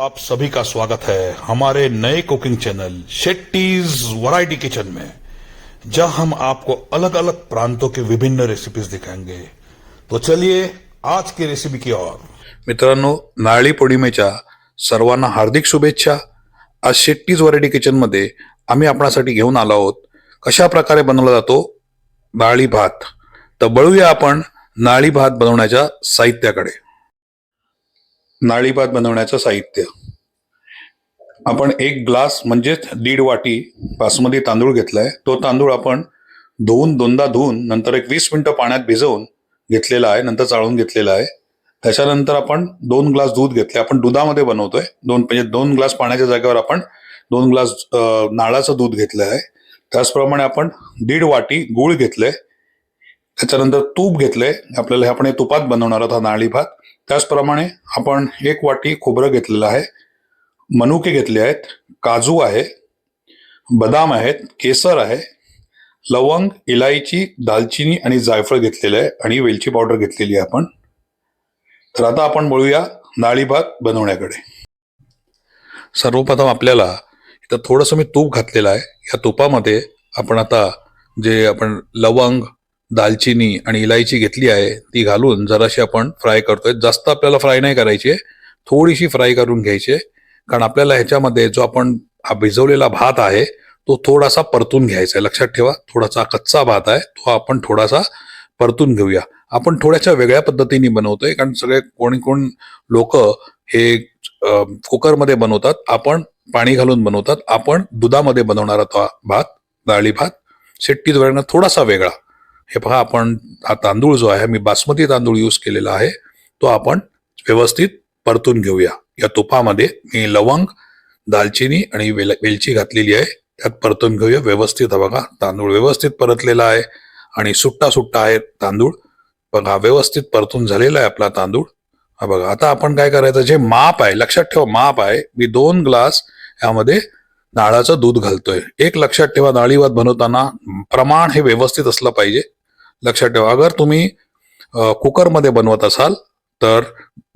आप सभी का स्वागत है हमारे नए cooking channel Shetty's variety kitchen में जहां हम आपको अलग अलग प्रांतों के विभिन्न रेसिपीज दिखाएंगे। तो चलिए आज की रेसिपी की ओर। मित्रांनो नारळी पौर्णिमेच्या सर्वांना हार्दिक शुभेच्छा। आज शेट्टीज वरायटी किचनमध्ये आम्ही आपणासाठी घेऊन आलो आहोत कशा प्रकारे बनवला जातो नाळी भात. तर बळूया आपण नारळी भात बनवण्याच्या साहित्याकडे. नारळी बनवण्याचं साहित्य. आपण एक ग्लास म्हणजेच दीड वाटी बासमती तांदूळ घेतलाय. तो तांदूळ आपण धुवून दोनदा धुवून नंतर एक वीस मिनटं पाण्यात भिजवून घेतलेला आहे नंतर चाळून घेतलेला आहे. त्याच्यानंतर आपण दोन ग्लास दूध घेतले आपण दुधामध्ये बनवतोय. दोन म्हणजे दोन ग्लास पाण्याच्या जागेवर आपण दोन ग्लास नाळाचं दूध घेतलं आहे त्याचप्रमाणे आपण दीड वाटी गूळ घेतलंय. त्याच्यानंतर तूप घेतलंय. आपल्याला हे आपण हे तुपात बनवणार आहोत हा नाळी भात. त्याचप्रमाणे आपण एक वाटी खोबरं घेतलेलं आहे मनुके घेतले आहेत काजू आहे बदाम आहेत केसर आहे लवंग इलायची दालचिनी आणि जायफळ घेतलेलं आहे आणि वेलची पावडर घेतलेली आहे आपण. तर आता आपण बोलूया नाळी भात बनवण्याकडे. सर्वप्रथम आपल्याला इथं थोडंसं मी तूप घातलेलं आहे. या तुपामध्ये आपण आता जे आपण लवंग दालचिनी आणि इलायची घेतली आहे ती घालून जराशी आपण फ्राय करतोय. जास्त आपल्याला फ्राय नाही करायची आहे थोडीशी फ्राय करून घ्यायची. आहे कारण आपल्याला ह्याच्यामध्ये जो आपण हा भिजवलेला भात आहे तो थोडासा परतून घ्यायचा आहे. लक्षात ठेवा थोडासा कच्चा भात आहे तो आपण थोडासा परतून घेऊया. आपण थोड्याशा वेगळ्या पद्धतीने बनवतोय कारण सगळे कोणी कोण लोक हे कुकरमध्ये बनवतात आपण पाणी घालून बनवतात. आपण दुधामध्ये बनवणार आहोत भात डाळी भात. शेट्टी वेळेनं थोडासा वेगळा. हे पहा आपण हा तांदूळ जो आहे मी बासमती तांदूळ यूज केलेला आहे तो आपण व्यवस्थित परतून घेऊया. या तुपामध्ये मी लवंग दालचिनी आणि वेल वेलची घातलेली आहे. त्यात परतून घेऊया. व्यवस्थित हा बघा तांदूळ व्यवस्थित परतलेला आहे आणि सुट्टा सुट्टा आहे तांदूळ. बघा व्यवस्थित परतून झालेला आहे आपला तांदूळ. हा बघा आता आपण काय करायचं? जे माप आहे लक्षात ठेवा माप आहे. मी दोन ग्लास यामध्ये नाळाचं दूध घालतोय. एक लक्षात ठेवा डाळी भात बनवताना प्रमाण हे व्यवस्थित असलं पाहिजे. लक्षात ठेवा अगर तुम्ही कुकरमध्ये बनवत असाल तर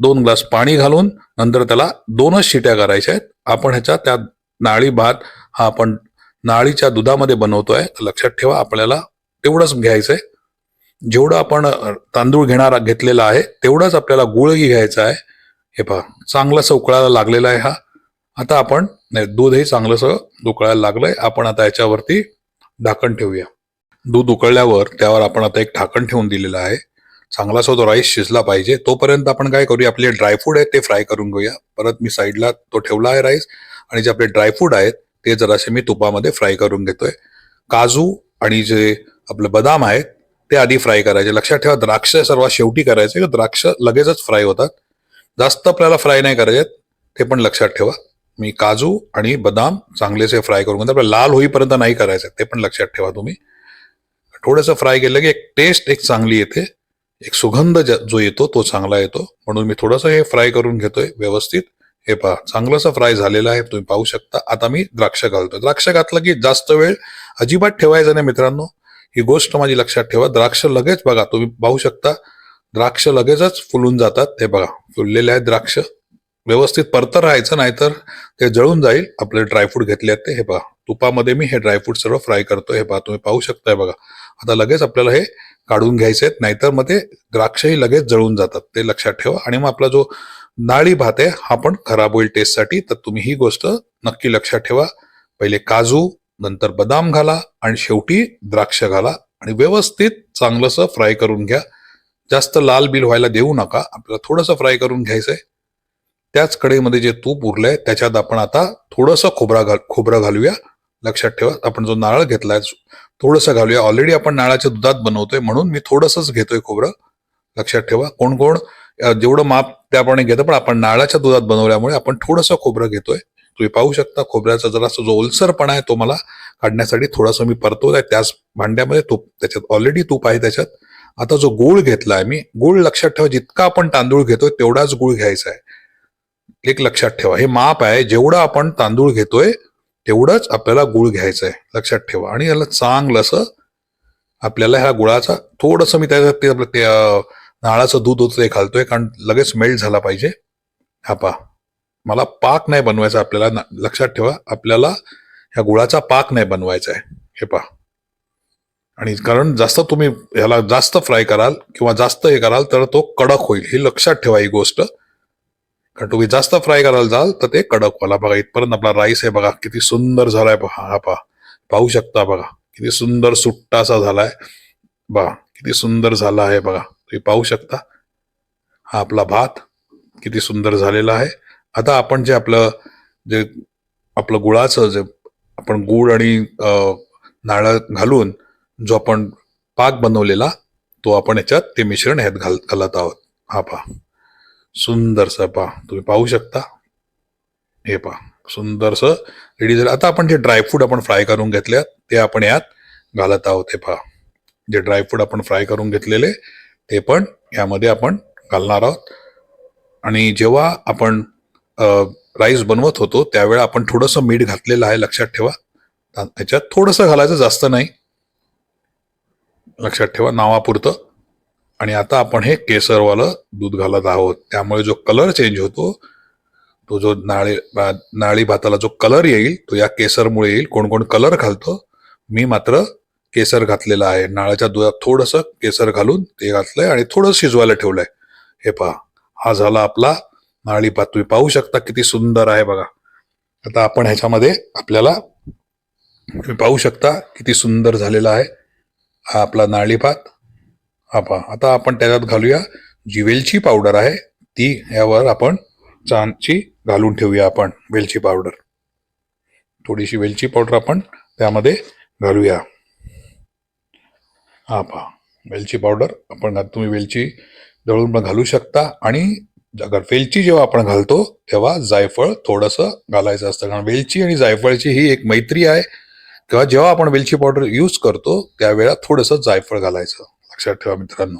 दोन ग्लास पाणी घालून नंतर त्याला दोनच शिट्या करायच्या आहेत. आपण ह्याच्या त्या नाळी भात हा आपण नाळीच्या दुधामध्ये बनवतोय. लक्षात ठेवा आपल्याला तेवढंच घ्यायचंय. जेवढं आपण तांदूळ घेणार घेतलेला आहे तेवढंच आपल्याला गुळही घ्यायचा आहे. हे पहा चांगला उकळायला लागलेला आहे हा. आता आपण नाही दूधही चांगलंसं उकळायला लागलंय. आपण आता याच्यावरती ढाकण ठेवूया. दूध उकळल्यावर त्यावर आपण आता एक ढाकण ठेवून दिलेलं आहे. चांगलासा तो राईस शिजला पाहिजे. तोपर्यंत आपण काय करूया आपले ड्रायफ्रूट आहेत ते फ्राय करून घेऊया. परत मी साईडला तो ठेवला आहे राईस. आणि जे आपले ड्रायफ्रूट आहेत ते जरासे मी तुपामध्ये फ्राय करून घेतोय. काजू आणि जे आपले बदाम आहेत ते आधी फ्राय करायचे. लक्षात ठेवा द्राक्ष सर्वात शेवटी करायचे. द्राक्ष लगेचच फ्राय होतात. जास्त आपल्याला फ्राय नाही करायचे ते पण लक्षात ठेवा. मी काजू आणि बदाम चांगलेसे फ्राय करून घेतो. आपल्याला लाल होईपर्यंत नाही करायचं ते पण लक्षात ठेवा तुम्ही. थोडंसं फ्राय केलं की एक टेस्ट एक चांगली येते. एक सुगंध जो येतो तो चांगला येतो. म्हणून मी थोडंसं हे फ्राय करून घेतोय व्यवस्थित. हे पहा चांगलंसं फ्राय झालेलं आहे तुम्ही पाहू शकता. आता मी द्राक्ष घालतोय. द्राक्ष घातलं की जास्त वेळ अजिबात ठेवायचं नाही मित्रांनो. ही गोष्ट माझी लक्षात ठेवा. द्राक्ष लगेच बघा तुम्ही पाहू शकता. द्राक्ष लगेचच फुलून जातात. हे बघा फुललेले आहेत द्राक्ष. व्यवस्थित परत राहायचं नाहीतर ते जळून जाईल. आपले ड्रायफ्रूट घेतले आहेत ते. हे पहा तुपामध्ये मी हे ड्रायफ्रूट सर्व फ्राय करतो हे पहा तुम्ही पाहू शकताय बघा. आता लगेच आपल्याला हे काढून घ्यायचे आहेत नाहीतर मग ते द्राक्षही लगेच जळून जातात. ते लक्षात ठेवा. आणि मग आपला जो नाळी भात आहे हा पण खराब होईल टेस्टसाठी तर तुम्ही ही गोष्ट नक्की लक्षात ठेवा. पहिले काजू नंतर बदाम घाला आणि शेवटी द्राक्ष घाला. आणि व्यवस्थित चांगलंसं फ्राय करून घ्या. जास्त लाल बिल व्हायला देऊ नका. आपल्याला थोडंसं फ्राय करून घ्यायचंय. त्याच कडेमध्ये जे तूप उरलंय त्याच्यात आपण आता थोडंसं खोबरा घाल खोबरं घालूया. लक्षात ठेवा आपण जो नारळ घेतलाय थोडंसं घालूया. ऑलरेडी आपण नारळाच्या दुधात बनवतोय म्हणून मी थोडंसंच घेतोय खोबरं. लक्षात ठेवा कोण कोण जेवढं माप त्याप्रमाणे घेतं पण आपण नारळाच्या दुधात बनवल्यामुळे आपण थोडंसं खोबरं घेतोय. तुम्ही पाहू शकता खोबऱ्याचा जरासा जो ओलसरपणा आहे तो मला काढण्यासाठी थोडासा मी परतवलाय त्याच भांड्यामध्ये तूप त्याच्यात ऑलरेडी तूप आहे त्याच्यात. आता जो गूळ घेतलाय मी गूळ लक्षात ठेवा जितका आपण तांदूळ घेतोय तेवढाच गूळ घ्यायचा आहे. एक लक्षात ठेवा. हे माप आहे जेवढं आपण तांदूळ घेतोय तेवढंच आपल्याला गुळ घ्यायचं आहे लक्षात ठेवा. आणि याला चांगलं असं आपल्याला ह्या गुळाचा थोडंसं मी त्याच्यात ते आपलं ते नाळाचं दूध होतं ते घालतोय कारण लगेच मेल्ट झाला पाहिजे. हा पहा. मला पाक नाही बनवायचा आपल्याला. ना- लक्षात ठेवा. आपल्याला ह्या गुळाचा पाक नाही बनवायचा आहे. हे पहा. आणि कारण जास्त तुम्ही ह्याला जास्त फ्राय कराल किंवा जास्त हे कराल तर तो कडक होईल. ही लक्षात ठेवा ही गोष्ट. कारण तुम्ही जास्त फ्राय करायला जाल तर ते कडक व्हायला बघा. इथपर्यंत आपला राईस आहे बघा किती सुंदर झालाय पहा. हा पहा. पाहू शकता बघा. किती सुंदर सुट्टासा झालाय. बघा किती सुंदर झाला आहे बघा. तुम्ही पाहू शकता. हा आपला भात किती सुंदर झालेला आहे. आता आपण जे आपलं जे आपलं गुळाचं जे आपण गुळ आणि नाळ घालून जो आपण पाक बनवलेला तो आपण याच्यात ते मिश्रण ह्यात घाल घालत आहोत. हा पहा. सुंदरसं पहा. तुम्ही पाहू शकता. हे पहा. सुंदरसं रेडी झालं. आता आपण जे ड्रायफ्रूट आपण फ्राय करून घेतले ते आपण यात घालत आहोत. हे पहा. जे ड्रायफ्रूट आपण फ्राय करून घेतलेले ते पण यामध्ये आपण घालणार आहोत. आणि जेव्हा आपण राईस बनवत होतो त्यावेळा आपण थोडंसं मीठ घातलेलं आहे लक्षात ठेवा. याच्यात थोडंसं घालायचं जास्त नाही. लक्षात ठेवा. नावापुरतं. आणि आता आपण हे केसरवालं दूध घालत आहोत. त्यामुळे जो कलर चेंज होतो तो जो नाळी नाळी भाताला जो कलर येईल तो या केसरमुळे येईल. कोण कोण कलर घालतो मी मात्र केसर घातलेलं आहे. नाळाच्या दुधात थोडंसं केसर घालून ते घातलंय आणि थोडं शिजवायला ठेवलंय. हे पहा हा झाला आपला नाळी भात. तुम्ही पाहू शकता किती सुंदर आहे बघा. आता आपण ह्याच्यामध्ये आपल्याला तुम्ही पाहू शकता किती सुंदर झालेला आहे हा आपला नाळी भात. हा पहा आता आपण त्याच्यात घालूया जी वेलची पावडर आहे ती यावर आपण चांची घालून ठेवूया आपण वेलची पावडर. थोडीशी वेलची पावडर आपण त्यामध्ये घालूया. हा पहा वेलची पावडर आपण तुम्ही वेलची दळून पण घालू शकता आणि अगर वेलची जेव्हा आपण घालतो तेव्हा जायफळ थोडंसं घालायचं असतं. कारण वेलची आणि जायफळची ही एक मैत्री आहे. किंवा जेव्हा आपण वेलची पावडर यूज करतो त्यावेळा थोडंसं जायफळ घालायचं. लक्षात ठेवा मित्रांनो.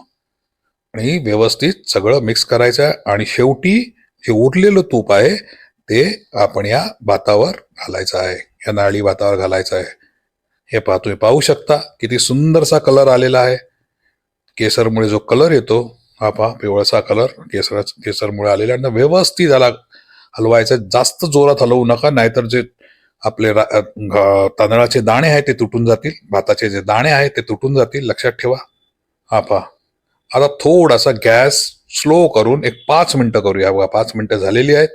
आणि व्यवस्थित सगळं मिक्स करायचं आहे आणि शेवटी जे उरलेलं तूप आहे ते आपण या भातावर घालायचं आहे. या नाळी भातावर घालायचं आहे. हे पहा तुम्ही पाहू शकता किती सुंदरसा कलर आलेला आहे. केसरमुळे जो कलर येतो हा पहा पिवळसा कलर केसर केसरमुळे आलेला आहे. आणि व्यवस्थित त्याला हलवायचं जास्त जोरात हलवू नका नाहीतर जे आपले तांदळाचे दाणे आहेत ते तुटून जातील. भाताचे जे दाणे आहेत ते तुटून जातील. लक्षात ठेवा. हा पहा आता थोडासा गॅस स्लो करून एक पाच मिनटं करूया. बघा पाच मिनटं झालेली आहेत.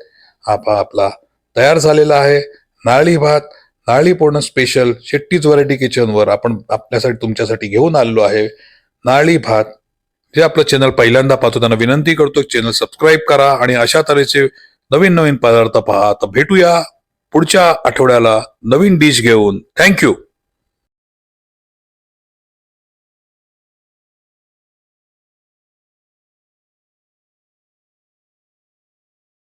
हा पहा आपला तयार झालेला आहे. नारळी भात नारळी पूर्ण स्पेशल शेट्टीज व्हरायटी किचनवर आपण आपल्यासाठी तुमच्यासाठी घेऊन आलेलो आहे. नारळी भात. जे आपलं चॅनल पहिल्यांदा पाहतो त्यांना विनंती करतो चॅनल सबस्क्राईब करा आणि अशा तऱ्हेचे नवीन नवीन पदार्थ पहा तर भेटूया. पुढच्या आठवड्याला नवीन डिश घेऊन. थँक्यू